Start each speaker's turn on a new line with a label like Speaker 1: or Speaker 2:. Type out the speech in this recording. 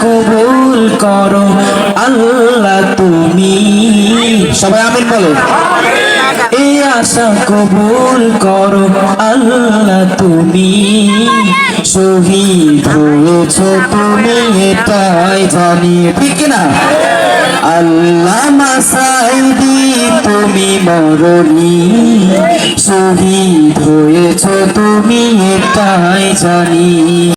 Speaker 1: কবুল করো আল্লাহ তুমি। সবাই আমিন বলো। এই আশা কবুল করো আল্লাহ তুমি। শহীদ হয়েছ তুমি এটাই জানি। ঠিক না আল্লাহ মাসাইদি তুমি মরণি। শহীদ হয়েছ তুমি এটাই জানি।